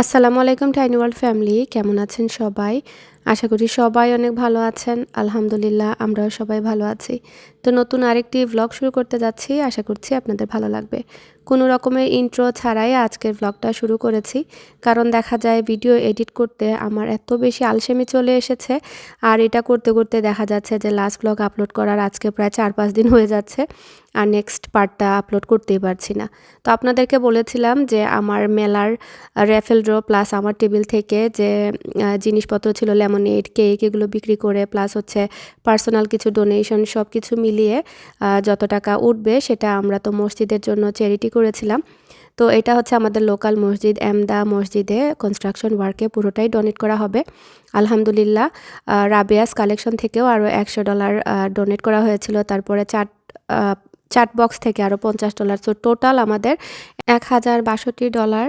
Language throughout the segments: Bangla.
আসসালামু আলাইকুম টাইনি ওয়ার্ল্ড ফ্যামিলি কেমন আছেন সবাই? আশা করি সবাই অনেক ভালো আছেন। আলহামদুলিল্লাহ, আমরাও সবাই ভালো আছি। তো নতুন আরেকটি ভ্লগ শুরু করতে যাচ্ছি। আশা করছি আপনাদের ভালো লাগবে। কোনো রকমের ইন্ট্রো ছাড়াই আজকের ভ্লগটা শুরু করেছি। কারণ দেখা যায় ভিডিও এডিট করতে আমার এত বেশি আলসেমি চলে এসেছে। আর এটা করতে করতে দেখা যাচ্ছে যে লাস্ট ভ্লগ আপলোড করার আজকে প্রায় চার পাঁচ দিন হয়ে যাচ্ছে। আর নেক্সট পার্টটা আপলোড করতেই পারছি না। তো আপনাদেরকে বলেছিলাম যে আমার মেলার র্যাফেল ড্র প্লাস আমার টেবিল থেকে যে জিনিসপত্র ছিল লেমন লেমনেড কেক এগুলো বিক্রি করে প্লাস হচ্ছে পার্সোনাল কিছু ডোনেশন সব কিছু মিলিয়ে যত টাকা উঠবে সেটা আমরা তো মসজিদের জন্য চ্যারিটি করেছিলাম। তো এটা হচ্ছে আমাদের লোকাল মসজিদ, এমদা মসজিদে কনস্ট্রাকশন ওয়ার্কে পুরোটাই ডোনেট করা হবে। আলহামদুলিল্লাহ রাবিয়াস কালেকশন থেকেও আরও একশো ডলার ডোনেট করা হয়েছিল। তারপরে চাট চাট বক্স থেকে আরও পঞ্চাশ ডলার তো টোটাল আমাদের এক হাজার বাষট্টি ডলার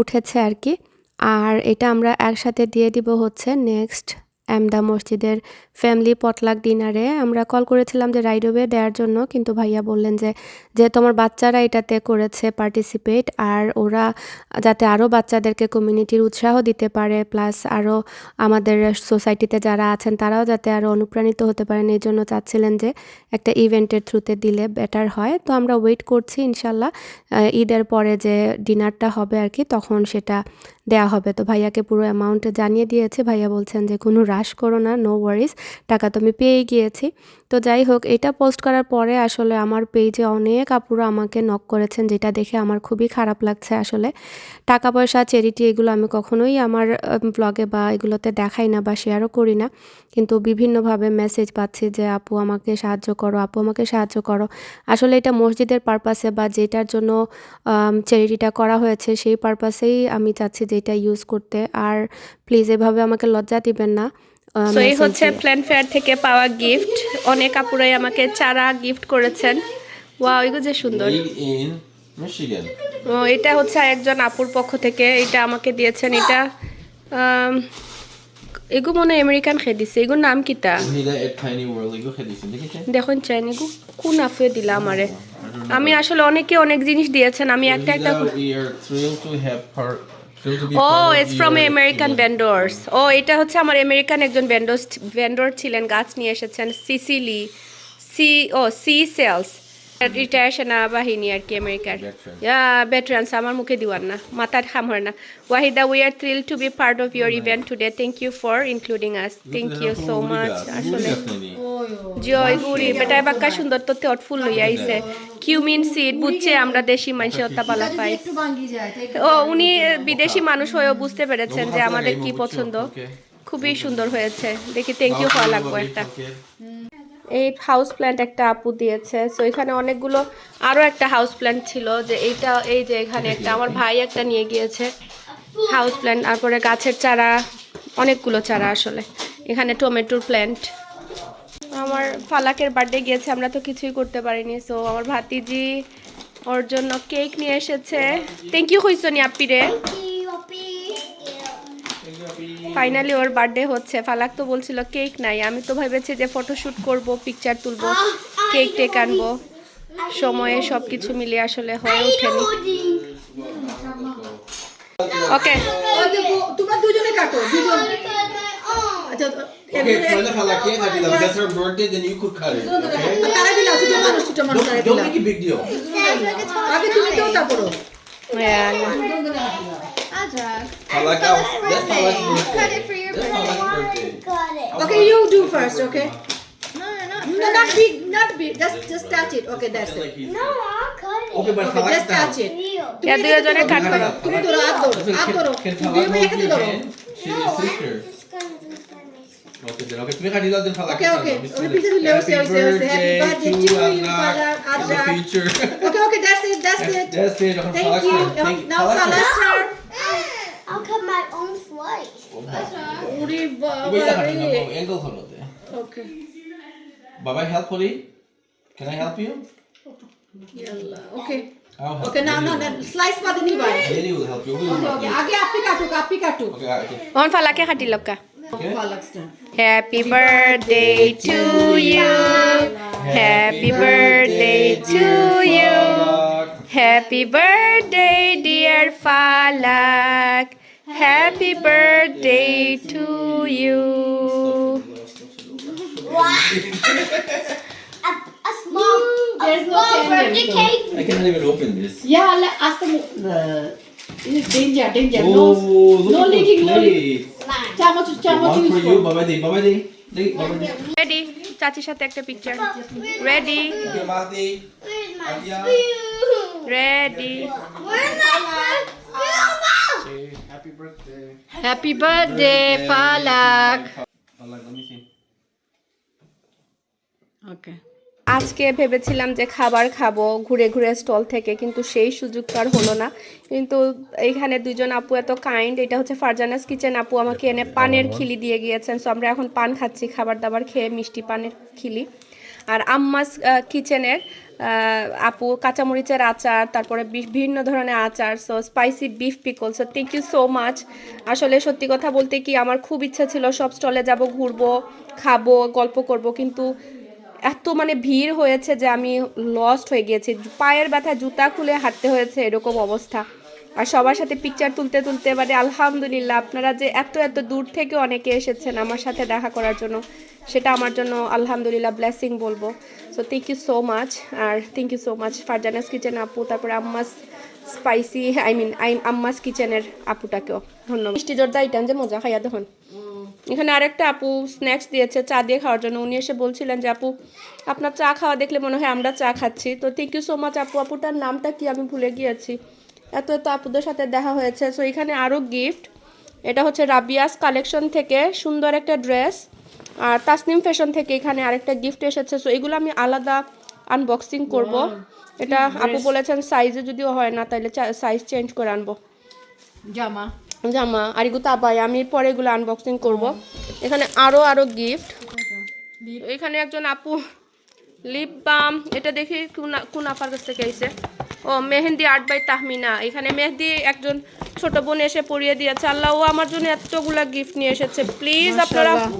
উঠেছে আর কি। আর এটা আমরা একসাথে দিয়ে দিব হচ্ছে নেক্সট এমদা মসজিদের ফ্যামিলি পটলাক ডিনারে আমরা কল করেছিলাম যে রাইডওয়ে দেওয়ার জন্য, কিন্তু ভাইয়া বললেন যে যেহেতু আমার বাচ্চারা এটাতে করেছে পার্টিসিপেট আর ওরা যাতে আরও বাচ্চাদেরকে কমিউনিটির উৎসাহ দিতে পারে প্লাস আরও আমাদের সোসাইটিতে যারা আছেন তারাও যাতে আরও অনুপ্রাণিত হতে পারেন। এই জন্য চাচ্ছিলেন যে একটা ইভেন্টের থ্রুতে দিলে বেটার হয়। তো আমরা ওয়েট করছি ইনশাল্লাহ ঈদের পরে যে ডিনারটা হবে আর কি, তখন সেটা দেয়া হবে। তো ভাইয়াকে পুরো অ্যামাউন্ট জানিয়ে দিয়েছে। ভাইয়া বলছেন যে কোনো রাশ করো না নো ওয়ারিস টাকা তো আমি পেয়ে গিয়েছি। তো যাই হোক, এটা পোস্ট করার পরে আসলে আমার পেজে অনেক আপুরা আমাকে নক করেছেন, যেটা দেখে আমার খুবই খারাপ লাগছে আসলে। টাকা পয়সা চ্যারিটি এগুলো আমি কখনোই আমার ব্লগে বা এগুলোতে দেখাই না বা শেয়ারও করি না। কিন্তু বিভিন্নভাবে মেসেজ পাচ্ছি যে, আপু, আমাকে সাহায্য করো, আপু, আমাকে সাহায্য করো। আসলে এটা মসজিদের পারপাসে বা যেটার জন্য চ্যারিটিটা করা হয়েছে, সেই পারপাসেই আমি চাচ্ছি যে, এটা ইউজ করতে। আর প্লিজ এভাবে আমাকে লজ্জা দিবেন না। তো এই হচ্ছে। প্ল্যান ফেয়ার থেকে পাওয়া গিফট অনেক আপুরাই আমাকে চারা গিফট করেছেন। ওয়াও এগুলো যে সুন্দর. ও এটা হচ্ছে একজন আপুর পক্ষ থেকে। এটা আমাকে দিয়েছেন। এটা এগু মনে হয় আমেরিকান খেয়ে দিছে। এগুর নাম কিতা? দেখুন চাইন এগু কোন আফে দিলা আমারে? আমি আসলে অনেকে অনেক জিনিস দিয়েছেন। আমি একটা একটা ও ইটস ফ্রম আমেরিকান. ভেন্ডর্স ও এটা হচ্ছে আমার আমেরিকান একজন ভেন্ডর ভেন্ডর ছিলেন গাছ নিয়ে এসেছেন Sicily C O C sales retire সেনা বাহিনী আর কি আমেরিকার. ভেটারানস আমার মুখে দিওয়ান না মাথার খামর না Wahida we are thrill to be part of your event today thank you for including us thank you so much আসলে জয় বেটায় বাক্কা সুন্দর তো তেট ফুল লইয়া আইছে কিউমিন সিড বুঝছে আমরা দেশি মানুষের হত্যা পালা পাই ও উনি বিদেশি মানুষ হয়েও বুঝতে পেরেছেন যে আমাদের কি পছন্দ খুবই সুন্দর হয়েছে দেখি থ্যাংক ইউ হওয়া লাগবে একটা এই হাউস প্ল্যান্ট একটা আপু দিয়েছে। সো এখানে অনেকগুলো আরও একটা হাউস প্ল্যান্ট ছিল যে এইটা, এই যে এখানে একটা, আমার ভাই একটা নিয়ে গিয়েছে হাউস প্ল্যান্ট তারপরে গাছের চারা, অনেকগুলো চারা আসলে। এখানে টমেটোর প্ল্যান্ট আমার ফালাকের বার্থডে গিয়েছে, আমরা তো কিছুই করতে পারিনি। সো আমার ভাতিজি ওর জন্য কেক নিয়ে এসেছে। থ্যাংক ইউ হইছো নি আপ্পিরে ফাইনালি ওর বার্থডে হচ্ছে। ফালাক তো বলছিল কেক নাই। আমি তো ভেবেছি যে ফটোশ্যুট করব পিকচার তুলবো কেক টেক আনব। সময়ে সব কিছু মিলিয়ে আসলে হয়ে ওঠেনি। ওকে তোমরা দুজনে কাটো দুজন। আচ্ছা Okay. That's her birthday, then you. Okay? Don't, make a big deal. তুমি কেউ তা করো Halak out. That's Halak's birthday. Cut it for your That's birthday. Halak's birthday. Got it. Okay you do first okay No, no, No, not big, not big. Just, just touch it. Okay, that's Just it. like he's. no. I'll cut it. Okay, but Okay, Halak's just touch down. it. Real. Yeah দুজনে কাট করো তুমি ধরো, হাত ধরো, হাত ধরো। Can দুই Halak মেয়ে hold একসাথে your ধরো। hand? She's No, your I'm sister. just gonna do that. Okay, then. Okay, তুমি খাটি দাও, then Halak Okay, খাও। okay. Bismillah. ওরে পিছে দিলে, Happy ওসে, ওসে, ওসে, happy birthday birthday to to you, Allah Father in the Azra. future. Okay, okay, that's it, that's it. That's it. Okay, Thank Halak's you. turn. Thank Now, Halak's turn. I help you? ইয়াল্লাহ, Okay. I'll help Okay, you. now, now, now, slice বাদে নিবা। Jenny will help you. We will Okay, help okay. you. আগে আপনি কাটুক, আপনি কাটুক। Okay, okay. অন ফালাকে খাটি লক্কা. Happy birthday to you. Happy birthday to you. Happy birthday, dear Falak. Happy birthday to you A, a small, a there's no small candle. birthday cake. I cannot even open this. Yeah, let, ask them. Uh, it is danger, danger. Oh, no, look no leaking, no leaking. চামচ চামচ One use for you, Baba Di. Baba Di. Di, Baba Di. Ready চাচির সাথে একটা picture ready? Ready Happy birthday. Happy birthday, Falak. Falak, let me see. Okay. আজকে ভেবেছিলাম যে খাবার খাব ঘুরে ঘুরে স্টল থেকে কিন্তু সেই সুযোগটা আর হলো না কিন্তু এইখানে দুজন আপু এত কাইন্ড এটা হচ্ছে ফারজানাস কিচেন আপু আমাকে এনে পানের খিলি দিয়ে গিয়েছেন সো আমরা এখন পান খাচ্ছি খাবার দাবার খেয়ে মিষ্টি পানের খিলি আর আম্মাস কিচেনের আপু, কাঁচামরিচের আচার, তারপরে বিভিন্ন ধরনের আচার so spicy beef pickle so thank you so much আসলে সত্যি কথা বলতে কি, আমার খুব ইচ্ছা ছিল সব স্টলে যাব, ঘুরবো, খাব, গল্প করব, কিন্তু এত মানে ভিড় হয়েছে যে আমি লস্ট হয়ে গিয়েছি। পায়ের ব্যথা জুতা খুলে হাঁটতে হয়েছে, এরকম অবস্থা। আর সবার সাথে পিকচার তুলতে তুলতে মানে আলহামদুলিল্লাহ আপনারা যে এত এত দূর থেকে অনেকে এসেছেন আমার সাথে দেখা করার জন্য, সেটা আমার জন্য আলহামদুলিল্লাহ ব্লেসিং বলব। So thank you so much R thank you so much Farzana's kitchen আপু, তারপরে Amma's spicy I mean I, Amma's কিচেনের আপুটাকেও। ধন্যবাদ। মিষ্টি জোরদা ইটান যে মজা, খাইয়া দেখুন। এখানে আরেকটা আপু স্ন্যাক্স দিয়েছে, চা দিয়ে খাওয়ার জন্য। উনি এসে বলছিলেন যে, আপু, আপনার চা খাওয়া দেখলে মনে হয় আমরা চা খাচ্ছি। তো থ্যাংক ইউ সো মাচ আপু, আপুটার নামটা কি আমি ভুলে গিয়েছি। এত এত আপুদের সাথে দেখা হয়েছে। সো এখানে আরও গিফট এটা হচ্ছে রাবিয়াস কালেকশন থেকে সুন্দর একটা ড্রেস আর তাসনিম ফ্যাশন থেকে এখানে আরেকটা গিফট এসেছে। সো এগুলো আমি আলাদা আনবক্সিং করব। এটা আপু বলেছেন সাইজে যদিও হয় না তাহলে সাইজ চেঞ্জ করে আনব। জামা। জামা আর এগুলো আবাই আমি পরে এগুলো আনবক্সিং করব। এখানে আরও আরও গিফট এখানে একজন আপু লিপ বাম এটা দেখি কোন- কোন আপার কাছ থেকে আইছে? ও মেহেন্দি আর্ট বাই তাহমিনা। এখানে মেহেদি একজন ছোট বোন এসে পরিয়ে দিয়েছে। আল্লাহ ও আমার জন্য এতগুলা গিফট নিয়ে এসেছে। প্লিজ আপনারা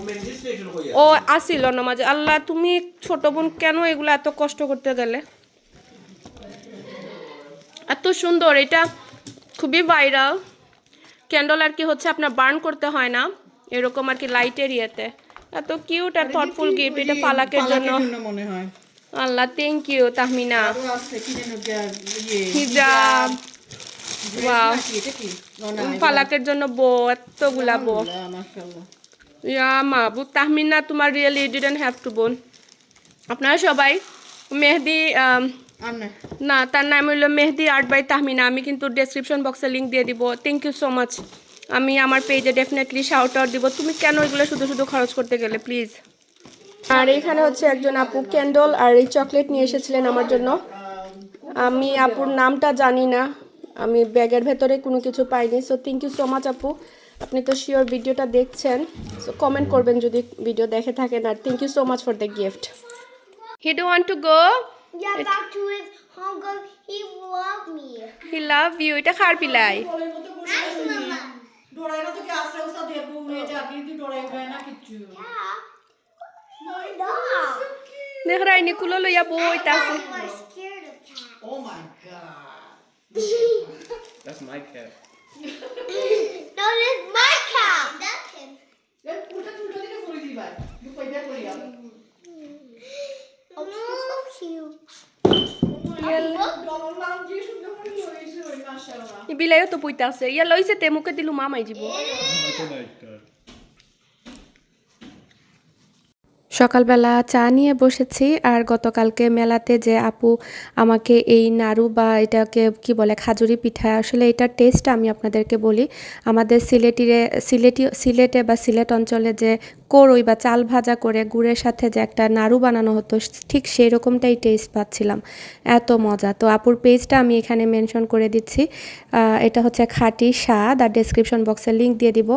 ও আসিল না মাঝে আল্লাহ তুমি ছোট বোন কেন এগুলো এত কষ্ট করতে গেলে? এত সুন্দর এটা খুবই ভাইরাল ক্যান্ডল আর কি হচ্ছে আপনার বার্ন করতে হয় না। এরকম আর কি লাইটের ইয়েতে। এত কিউট আর থটফুল গিফট এটা পালাকের জন্য। মনে হয়। আল্লাহ থ্যাংক ইউ তাহমিনা। ইয়ে হিজাব। ওয়াও পালাকের জন্য বো এতগুলা বো ইয়া মাহবুব তাহমিনা তোমার রিয়েলি ডিডেন্ট হ্যাভ টু বোন আপনারা সবাই মেহেদি না। না তার নাম হলো মেহেদি আর্ট বাই তাহমিনা। আমি কিন্তু ডেসক্রিপশন বক্সে লিঙ্ক দিয়ে দিব। থ্যাংক ইউ সো মাচ আমি আমার পেজে ডেফিনেটলি শাউট আউট দিব। তুমি কেন এগুলো শুধু শুধু খরচ করতে গেলে প্লিজ আর এখানে হচ্ছে একজন আপু ক্যান্ডল আর এই চকলেট নিয়ে এসেছিলেন আমার জন্য। আমি আপুর নামটা জানি না। আমি ব্যাগের ভেতরে কোনো কিছু পাইনি। So thank you so much আপু। আপনি তো শিওর ভিডিওটা দেখছেন। সো কমেন্ট করবেন যদি ভিডিও দেখে থাকেন। আর thank you so much for the gift he do want to go Yeah, back to his home. Go. He loved me. He love you এটা খার পিলাই। আশ্রয় উসা দিয়ে বুমে যাবি দি ডোরাই উড়ায় না কিচ্ছু Yeah. No. দেখ রাইনি কুলো লইয়া বইতাছে You are scared of cats. Oh my god That's my cat. No, that's my cat. That's him. উল্টা উল্টা দিকে করে দিবা দুপাই দিয়ে করিয়া Oh, she's so cute. Double নাম দিয়ে সুন্দর করে হইছে ওই মাশাআল্লাহ ই বিলাইও তো পুইতাছে ইয়া লইছে তে মুখে দিলু মামাই যাব সকালবেলা চা নিয়ে বসেছি, আর গতকালকে মেলাতে যে আপু আমাকে এই নাড়ু বা এটাকে কি বলে, খাজুরি পিঠা, আসলে এটার টেস্ট আমি আপনাদেরকে বলি। আমাদের সিলেটিরে, সিলেটি, সিলেটে বা সিলেট অঞ্চলে যে করই বা চাল ভাজা করে গুড়ের সাথে যে একটা নাড়ু বানানো হতো, ঠিক সেই রকমটাই টেস্ট পাচ্ছিলাম। এত মজা। তো আপুর পেজটা আমি এখানে মেনশন করে দিচ্ছি। এটা হচ্ছে খাঁটি স্বাদ আর ডেসক্রিপশন বক্সে লিংক দিয়ে দিব।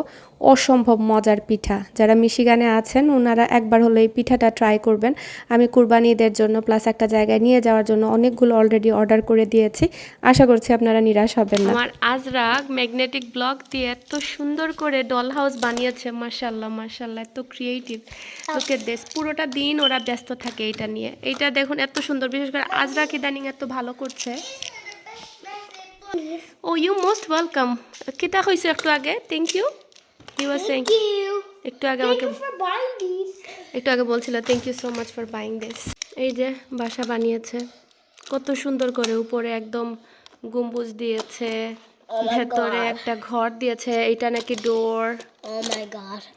অসম্ভব মজার পিঠা। যারা মিশিগানে আছেন ওনারা একবার হলো এই পিঠাটা ট্রাই করবেন। আমি কুরবানি ঈদের জন্য প্লাস একটা জায়গায় নিয়ে যাওয়ার জন্য অনেকগুলো অলরেডি অর্ডার করে দিয়েছি। আশা করছি আপনারা নিরাশ হবেন না। আমার আজরাক ম্যাগনেটিক ব্লক দিয়ে এত সুন্দর করে ডল হাউস বানিয়েছে মার্শাল্লাহ মার্শাল্লাহ এত ক্রিয়েটিভ লোকের দেশ পুরোটা দিন ওরা ব্যস্ত থাকে এটা নিয়ে। এইটা দেখুন এত সুন্দর বিশেষ করে আজরাক ইদানিং এত ভালো করছে? ও ইউ মোস্ট ওয়েলকাম কিতা কইছো একটু আগে? Thank you you are saying. একটু আগে আমাকে. একটু আগে বলছিল thank you so much for buying this এই যে বাসা বানিয়েছে। কত সুন্দর করে উপরে একদম গম্বুজ দিয়েছে ভেতরে একটা ঘর দিয়েছে এটা নাকি ডোর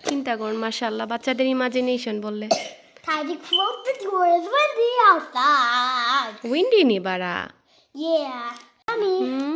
চিন্তা কর মাশাল্লাহ বাচ্চাদের ইমাজিনেশন বললে। উইন্ডি নি বাড়া হুম।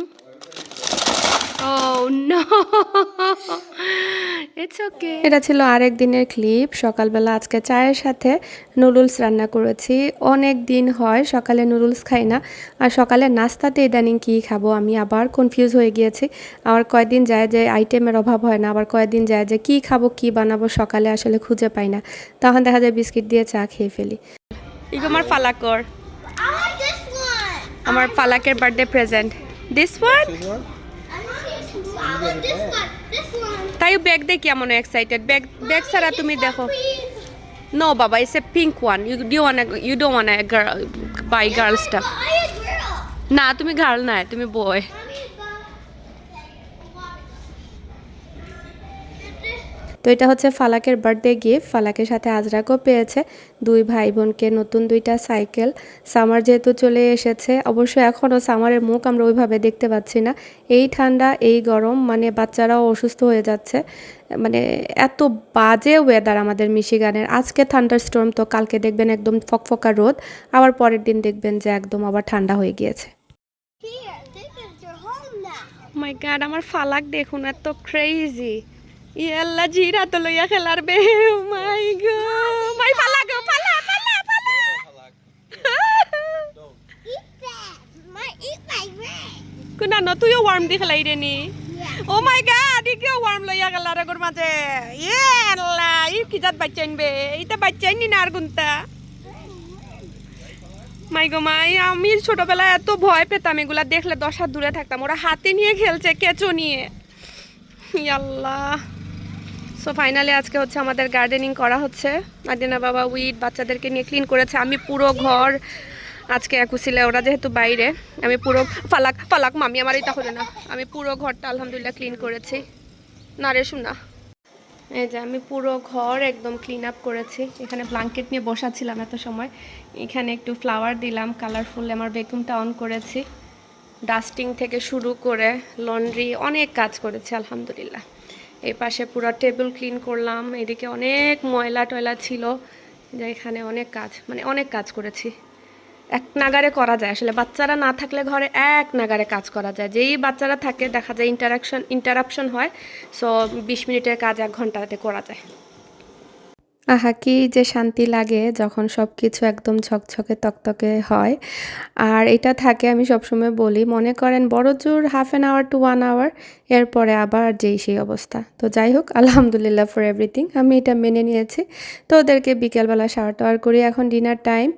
এটা ছিল আরেক দিনের ক্লিপ সকালবেলা আজকে চায়ের সাথে নুডলস রান্না করেছি। অনেক দিন হয় সকালে নুডলস খাই না। আর সকালে নাস্তাতে ইদানিং কী খাব আমি আবার কনফিউজ হয়ে গিয়েছি। আবার কয়েকদিন যায় যে আইটেমের অভাব হয় না আবার কয়েকদিন যায় যে কী খাব কী বানাবো সকালে আসলে খুঁজে পাই না। তখন দেখা যায় বিস্কিট দিয়ে চা খেয়ে ফেলি। ইগো আমার ফালাকর. আমার ফালাকের birthday present this one I want this one. This one. তাই ব্যাগ দেখি এমন এক্সাইটেড ব্যাগ ব্যাগ ছাড়া তুমি দেখো Please. নো বাবা it's a pink one you do want you do want by girl stuff I a girl. না তুমি গার্ল না তুমি বয় Mommy is তো এটা হচ্ছে ফালাকের বার্থডে গিফট ফালাকের সাথে আজরাকও পেয়েছে। দুই ভাই বোনকে নতুন দুইটা সাইকেল। সামার যেহেতু চলে এসেছে অবশ্য এখনও সামারের মুখ আমরা ওইভাবে দেখতে পাচ্ছি না। এই ঠান্ডা এই গরম মানে বাচ্চারাও অসুস্থ হয়ে যাচ্ছে। মানে এত বাজে ওয়েদার আমাদের মিশিগানের। আজকে থান্ডার স্টোর্ম তো কালকে দেখবেন একদম ফকফকা রোদ আবার পরের দিন দেখবেন যে একদম আবার ঠান্ডা হয়ে গিয়েছে. মাই গড আমার ফালাক দেখুন এত ক্রেজি ইয়াল্লা জিরা তো লইয়া খেলার বে my god my that. My eat my red. কুনা ন তুইও ওয়ার্ম দি খেলাই রে নি ও মাই গড ই কিও ওয়ার্ম লইয়া গেলার আগর মাঝে ইয়ে আল্লাহ ই কি জাত বাচ্চাইন বে এইটা বাচ্চাইন নি না আর গুনতা মাই গো মাই আমি ছোটবেলায় এত ভয় পেতাম এগুলা দেখলে দশ হাত দূরে থাকতাম ওরা হাতে নিয়ে খেলছে কেঁচো নিয়ে আল্লাহ সো ফাইনালি আজকে হচ্ছে আমাদের গার্ডেনিং করা হচ্ছে। আদিনা বাবা উইড বাচ্চাদেরকে নিয়ে ক্লিন করেছে। আমি পুরো ঘর আজকে একুশিলে, ওরা যেহেতু বাইরে, আমি পুরো ফালাক ফালাক মামি আমার এটা হলো না। আমি পুরো ঘরটা আলহামদুলিল্লাহ ক্লিন করেছি। না রে, শোনা এই যে, আমি পুরো ঘর একদম ক্লিন আপ করেছি। এখানে ব্ল্যাঙ্কেট নিয়ে বসাছিলাম এত সময়। এখানে একটু ফ্লাওয়ার দিলাম কালারফুল আমার বেকুমটা অন করেছি। ডাস্টিং থেকে শুরু করে লন্ড্রি অনেক কাজ করেছি, আলহামদুলিল্লাহ। এই পাশে পুরো টেবিল ক্লিন করলাম। এদিকে অনেক ময়লা টয়লা ছিল, যে এখানে অনেক কাজ মানে অনেক কাজ করেছি। এক নাগারে করা যায়। আসলে বাচ্চারা না থাকলে ঘরে এক নাগারে কাজ করা যায়। যেই বাচ্চারা থাকে, দেখা যায় ইন্টারাকশন ইন্টারাপশন হয় সো বিশ মিনিটের কাজ এক ঘন্টাতে করা যায়। আহা কি যে শান্তি লাগে যখন সব কিছু একদম ঝকঝকে তকতকে হয় আর এটা থাকে আমি সবসময় বলি মনে করেন বড় জোর half an hour to one hour এরপরে আবার যেই সেই অবস্থা তো যাই হোক আলহামদুলিল্লাহ ফর এভরিথিং আমি এটা মেনে নিয়েছি তো ওদেরকে বিকেলবেলা শাওয়ার টাওয়ার করি এখন dinner time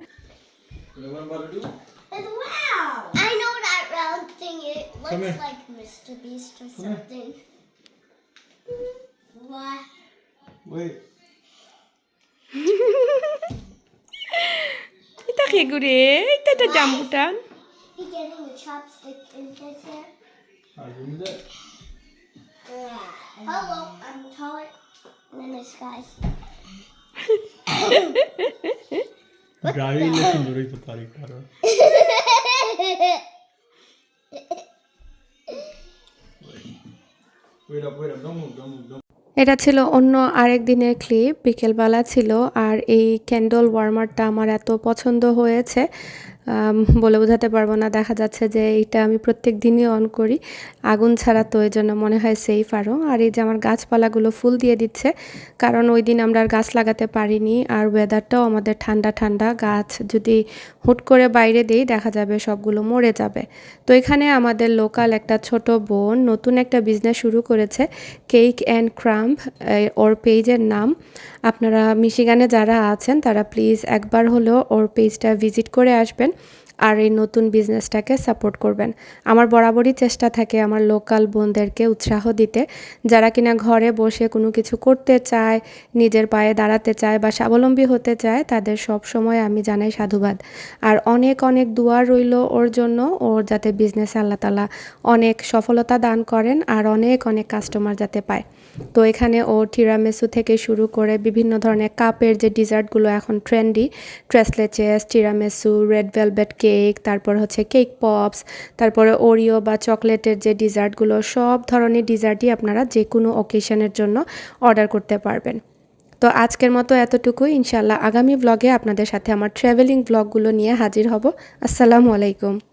Mr. Beast or something. What? Wait. এটা কি গুরে এটা একটা জাম্বুটান He getting a chopstick in his hair. Hello, I'm taller than this guy. driving lesson ধরেই তো তারিখ কারণ Wait up, wait up. Don't move, don't move, don't এটা ছিল অন্য আরেক দিনের ক্লিপ বিকেলবেলা ছিল আর এই ক্যান্ডল ওয়ার্মারটা আমার এত পছন্দ হয়েছে। বলে বোঝাতে পারব না। দেখা যাচ্ছে যে এইটা আমি প্রত্যেক দিনই অন করি। আগুন ছাড়া তো এই জন্য মনে হয় সেফ আরও আর এই যে আমার গাছপালাগুলো ফুল দিয়ে দিচ্ছে, কারণ ওই দিন আমরা আর গাছ লাগাতে পারিনি। আর ওয়েদারটাও আমাদের ঠান্ডা ঠান্ডা। গাছ যদি হুট করে বাইরে দিই, দেখা যাবে সবগুলো মরে যাবে। তো এখানে আমাদের লোকাল একটা ছোট বোন নতুন একটা বিজনেস শুরু করেছে কেক অ্যান্ড ক্রাম্প ওর পেজের নাম। আপনারা মিশিগানে যারা আছেন, তারা প্লিজ একবার হলেও ওর পেজটা ভিজিট করে আসবেন। আর এই নতুন বিজনেসটাকে সাপোর্ট করবেন। আমার বরাবরই চেষ্টা থাকে আমার লোকাল বোনদেরকে উৎসাহ দিতে, যারা কিনা ঘরে বসে কোনো কিছু করতে চায়, নিজের পায়ে দাঁড়াতে চায় বা স্বাবলম্বী হতে চায়, তাদের সব সময় আমি জানাই সাধুবাদ। আর অনেক অনেক দোয়া রইল ওর জন্য, ওর যাতে বিজনেসে আল্লাহ তালা অনেক সফলতা দান করেন আর অনেক অনেক কাস্টমার যাতে পায়। তো এখানে ও টিরামেসু থেকে শুরু করে বিভিন্ন ধরনের কাপের যে ডিজার্টগুলো এখন trendy tres leches tiramisu red velvet cake তারপর হচ্ছে কেক পপস তারপরে ওরিও বা চকলেটের যে ডিজার্টগুলো সব ধরনের ডিজার্টই আপনারা যে কোনো অকেশনের জন্য অর্ডার করতে পারবেন। তো আজকের মতো এতটুকুই। ইনশাল্লাহ আগামী ব্লগে আপনাদের সাথে আমার ট্রাভেলিং ব্লগগুলো নিয়ে হাজির হব। আসসালামু আলাইকুম।